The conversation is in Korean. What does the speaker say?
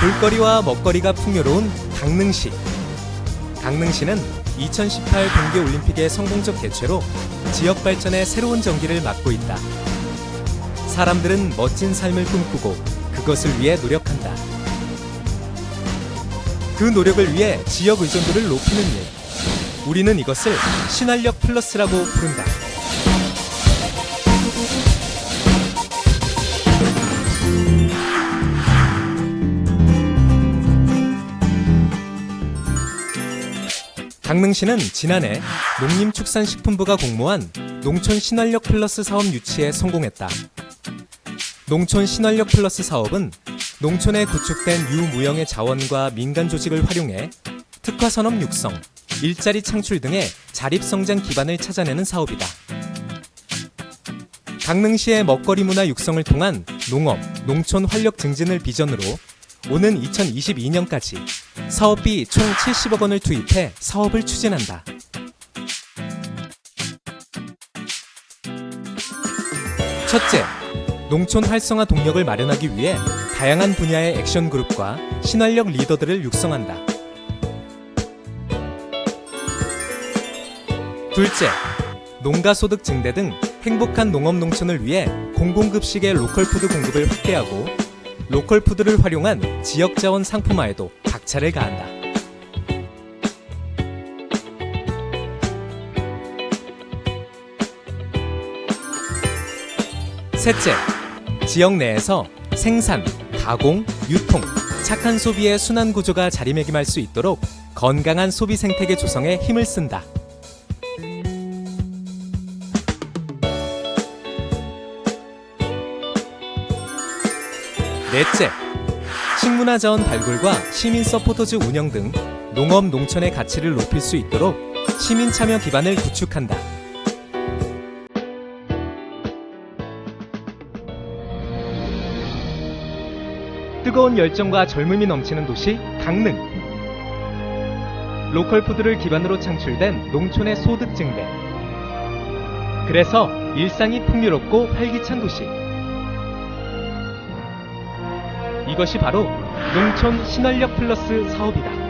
볼거리와 먹거리가 풍요로운 강릉시. 강릉시는 2018 동계올림픽의 성공적 개최로 지역 발전의 새로운 전기를 맡고 있다. 사람들은 멋진 삶을 꿈꾸고 그것을 위해 노력한다. 그 노력을 위해 지역 의존도를 높이는 일. 우리는 이것을 신활력 플러스라고 부른다. 강릉시는 지난해 농림축산식품부가 공모한 농촌 신활력 플러스 사업 유치에 성공했다. 농촌 신활력 플러스 사업은 농촌에 구축된 유무형의 자원과 민간 조직을 활용해 특화 산업 육성, 일자리 창출 등의 자립 성장 기반을 찾아내는 사업이다. 강릉시의 먹거리 문화 육성을 통한 농업, 농촌 활력 증진을 비전으로 오는 2022년까지 사업비 총 70억 원을 투입해 사업을 추진한다. 첫째, 농촌 활성화 동력을 마련하기 위해 다양한 분야의 액션 그룹과 신활력 리더들을 육성한다. 둘째, 농가 소득 증대 등 행복한 농업 농촌을 위해 공공급식의 로컬 푸드 공급을 확대하고 로컬 푸드를 활용한 지역 자원 상품화에도 박차를 가한다. 셋째, 지역 내에서 생산, 가공, 유통, 착한 소비의 순환 구조가 자리매김할 수 있도록 건강한 소비 생태계 조성에 힘을 쓴다. 넷째, 식문화 자원 발굴과 시민 서포터즈 운영 등 농업 농촌의 가치를 높일 수 있도록 시민 참여 기반을 구축한다. 뜨거운 열정과 젊음이 넘치는 도시 강릉. 로컬 푸드를 기반으로 창출된 농촌의 소득 증대. 그래서 일상이 풍요롭고 활기찬 도시. 이것이 바로 농촌 신활력 플러스 사업이다.